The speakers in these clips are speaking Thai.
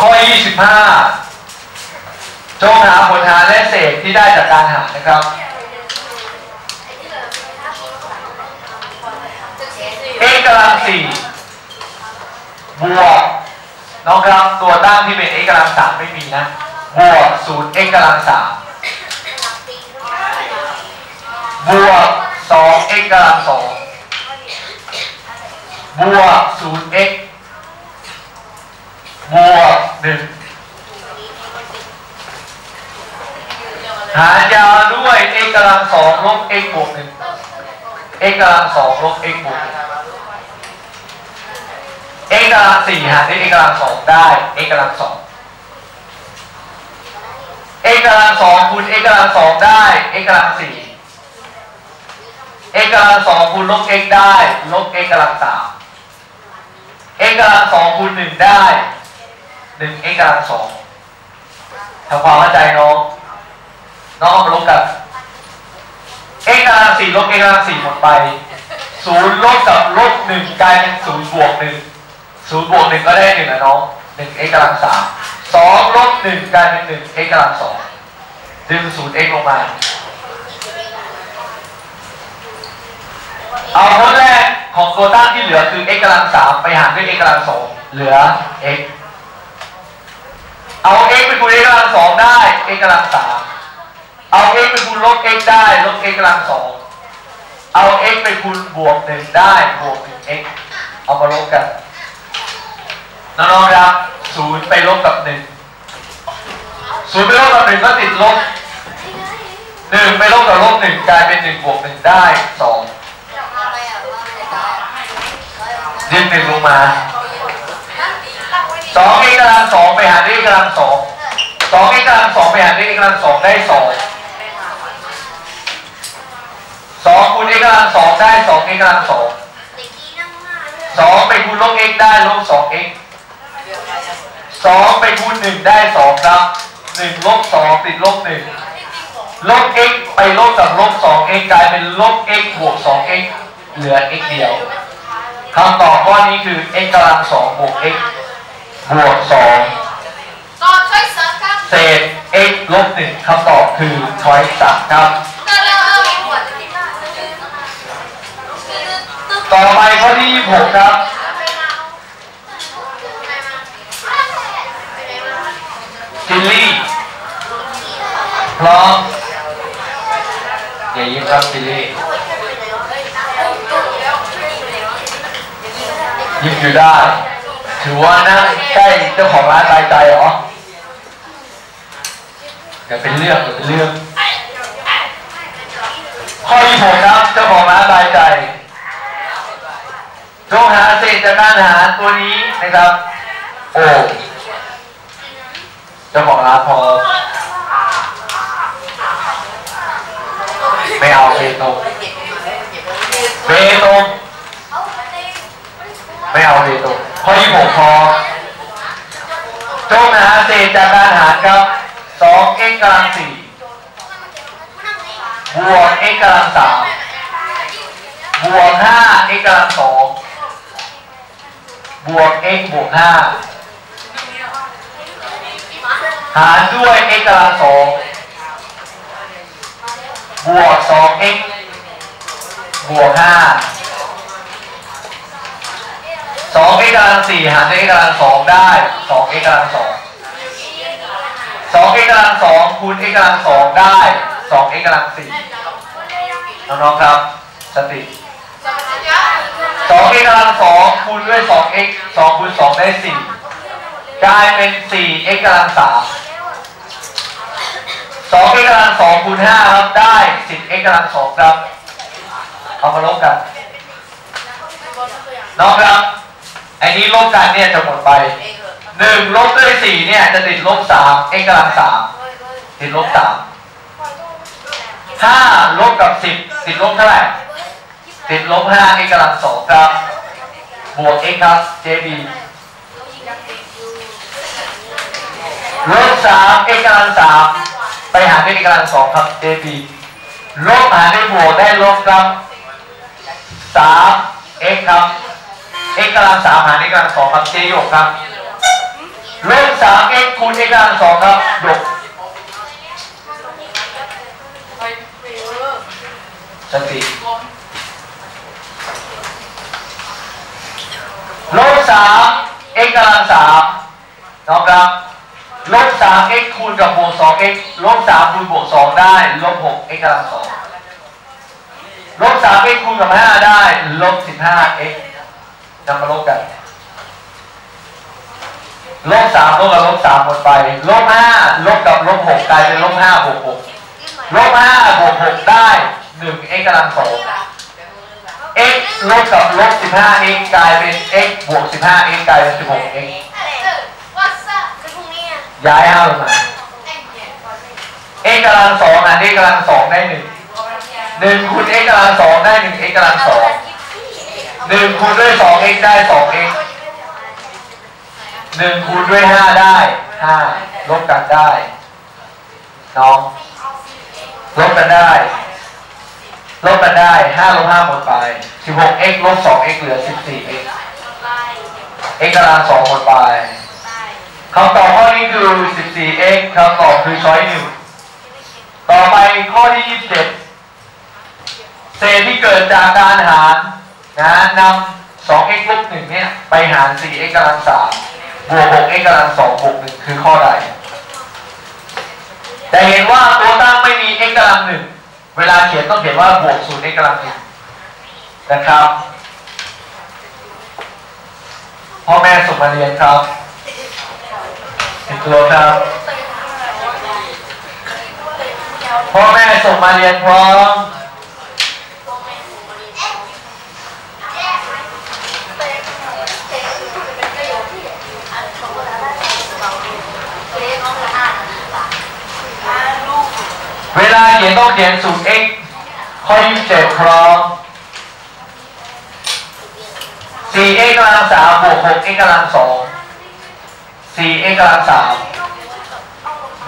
ข้อ 25 จงหาผลหารและเศษที่ได้จากการหารนะครับ x กำลังสี่บวกน้องครับตัวตั้งที่เป็น x กำลังสามไม่มีนะ บวกศูนย์ x กำลังสามบวกสอง x กำลังสองบวกศูนย์ x บวกหนึ่งหารยาวด้วย x กำลังสองลบ x บวกหนึ่ง x กำลังสองลบ x บวก x กำลังสี่หารด้วย x กำลังสองได้ x กำลังสอง x กำลังสองคูณ x กำลังสองได้ x กำลังสี่ x กำลังสองคูณลบ x ได้ ลบ x กำลังสาม x กำลังสองคูณหนึ่งได้ หนึ่ง x กำลังสองทำความเข้าใจน้อง น้องมาลบกัน x กำลังสี่ลบ x กำลังสี่หมดไปศูนย์ลบกับลบหนึ่งกลายเป็นศูนย์บวกหนึ่งศูนย์บวกหนึ่งก็ได้หนึ่งนะน้องหนึ่ง x กำลังสามสองลบหนึ่งกลายเป็นหนึ่ง x กำลังสองดึงศูนย์ x ลงมาเอาผลแรกของตัวตั้งที่เหลือคือ x กำลังสามไปหารด้วย x กำลังสองเหลือ x เอา x ไปคูณ x กำลังสองได้ x กำลังสามเอา x ไปคูณลบ x ได้ ลบ x กำลังสองเอา x ไปคูณบวกหนึ่งได้ บวกหนึ่ง x เอามาลบกัน น้องๆครับศูนย์ไปลบกับหนึ่งศูนย์ไปลบกับหนึ่งก็ติดลบหนึ่งไปลบกับลบหนึ่งกลายเป็นหนึ่งบวกหนึ่งได้สองยึดหนึ่งลงมา สอง x กำลังสองไปหารด้วย x กำลังสองสอง x กำลังสองไปหารด้วย x กำลังสองได้สองสองคูณ x กำลังสองได้สอง x กำลังสองสองไปคูณลบ x ได้ลบสอง x สองไปคูณหนึ่งได้สองครับหนึ่งลบสองติดลบหนึ่งลบ x ไปลบกับลบสอง x กลายเป็นลบ x บวกสอง x เหลือ x เดียวคำตอบข้อนี้คือ x กำลังสองบวก x บวกสองก็ช่วยเสริมครับเศษ x ลบหนึ่งคำตอบคือช้อยสามครับก็เริ่มมีหัวจะติดต่อไปข้อที่หกครับจิลลี่พร้อมอย่ายิ้มครับจิลลี่ยิ้มอยู่ได้ ถือว่านั่งใกล้เจ้าของร้านตายใจเหรออย่าเป็นเรื่องอย่าเป็นเรื่อง ข้อที่หกครับเจ้าของร้านตายใจจงหาเศษจากการหาตัวนี้นะครับ โอ้เจ้าของร้านพอไม่เอาเบตงเบตงไม่เอาเบตง ข้อที่หกพอจงหาเศษจากการหารครับสอง x กกำลังสี่บวก x กกำลังสามบวกห้า x กกำลังสองบวก x บวกห้าหารด้วย x กกำลังสองบวกสอง x บวกห้า สอง x กำลังสี่หารด้วย x กำลังสองได้สอง x กำลังสองสอง x กำลังสองคูณ x กำลังสองได้สอง x กำลังสี่น้องๆครับสติสอง x กำลังสองคูณด้วยสอง x สองคูณสองได้สี่กลายเป็นสี่ x กำลังสามสอง x กำลังสองคูณห้าครับได้สิบ x กำลังสองครับเอามาลบกันน้องครับ ไอ้นี้ลบกันเนี่ยจะหมดไปหนึ่งลบด้วยสี่เนี่ยจะติดลบสาม x กำลังสามติดลบสามห้าลบกับสิบติดลบเท่าไหร่ติดลบห้า x กำลังสองครับ บวก x ครับ JB ลบสาม x กำลังสามไปหารด้วยกำลังสองครับ JB ลบหารด้วยบวกได้ลบครับสาม x ครับ x กำลังสามหาร x กำลังสองครับ J หยกครับลบสาม x คูณ x กำลังสองครับยกไปเปอร์สติลบสาม x กำลังสามน้องครับลบสาม x คูณกับบวกสอง x ลบสามคูณบวกสองได้ลบหก x กำลังสองลบสาม x คูณกับห้าได้ลบสิบห้า x นำมาลบกันลบสามลบกับลบสามหมดไปลบห้าลบกับลบหกกลายเป็นลบห้าบวกหกลบห้าบวกหกได้หนึ่ง x กำลังสอง x ลบกับลบสิบห้า x กลายเป็น x บวกสิบห้า x กลายเป็นสิบหก x วัสดุคือพรุ่งนี้อะย้ายห้าลงมา x กำลังสองหาร x กำลังสองได้หนึ่งหนึ่งคูณ x กำลังสองได้หนึ่ง x กำลังสอง หนึ่งคูณด้วยสองเองได้สองเองหนึ่งคูณด้วยห้าได้ห้าลบกันได้น้องลบกันได้ลบกันได้ห้าลบห้าหมดไปสิบหก x ลบสอง x เหลือสิบสี่ x x กำลังสองหมดไปคำตอบข้อนี้คือสิบสี่ x คำตอบคือช้อยหนึ่งต่อไปข้อที่ยี่สิบเจ็ดเศษที่เกิดจากการหาร นะนำสอง x ลบหนึ่งเนี่ยไปหารสี่ x กำลังสามบวกหก x กำลังสองบวกหนึ่งคือข้อใด แต่เห็นว่าตัวตั้งไม่มี x กำลังหนึ่งเวลาเขียนต้องเขียนว่าบวกศูนย์ x กำลังหนึ่งนะครับพ่อแม่ส่งมาเรียนครับเห็นตัวครับพ่อแม่ส่งมาเรียนพร้อม เวลาเขียนต้องเขียนสูตร x ข้อ27พร้อม 4x กำลัง3บวก 6x กำลัง2 4x กำลัง3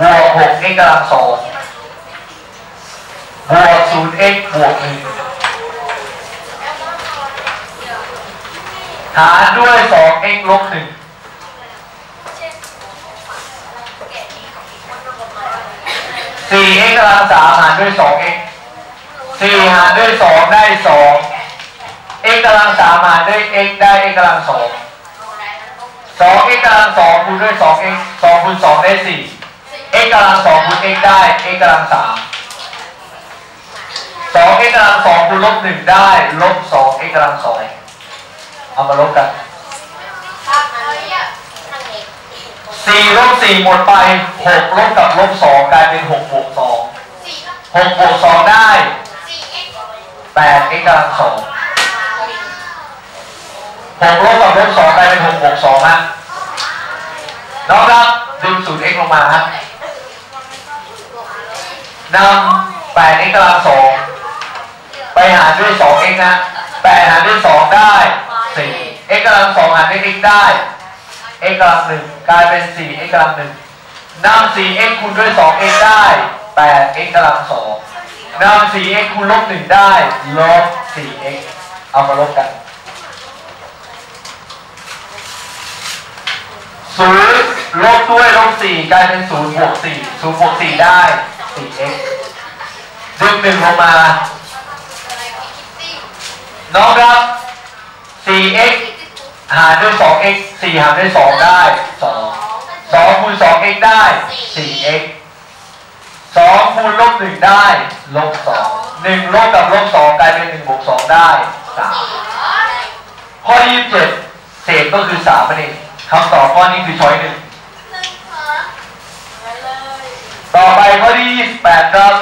บวก 6x กำลัง2บวก 0x บวก1หารด้วย 2x ลบ1 สี่เกำลังสามหารด้วยสอง x สี่หารด้วยสองได้สอง x กำลังสามหารด้วย x ได้ x กำลังสองสอง x กำลังสองคูณด้วยสอง x สองคูณสองได้สี่ x กำลังสองคูณ x ได้ x กำลังสามสอง x กำลังสองคูณลบหนึ่งได้ลบสอง x กำลังสองเอามาลบกัน 4ลบ4หมดไป6ลบกับลบ2กลายเป็น6บวก2 6บวก2ได้ 8x กำลัง2 6ลบกับลบ2กลายเป็น6บวก2ฮะน้องครับดึง 0x ลงมาฮะนำ 8x กำลัง2ไปหารด้วย 2x นะ8หารด้วย2ได้4 x กำลัง2หารด้วย x ได้ x กำลัง1กลายเป็น 4x กำลัง1นำ 4x คูณด้วย 2x ได้ 8x กำลัง2นำ 4x คูณลบ1ได้ลบ 4x เอามาลบกันศูนย์ลบด้วยลบ4กลายเป็น0บวก4 0บวก4ได้ 4x ดึงหนึ่งลงมา น้องครับ 4x หารด้วย 2x 4 หารด้วย 2 ได้ 2 2คูณ 2x ได้ 4x 2คูณลบ1ได้ ลบ 2 1ลบกับลบ2กลายเป็น1บวก2ได้ 3 ข้อที่27เศษก็คือ3นั่นเองคำตอบข้อนี้คือช้อยหนึ่งต่อไปข้อที่28ครับ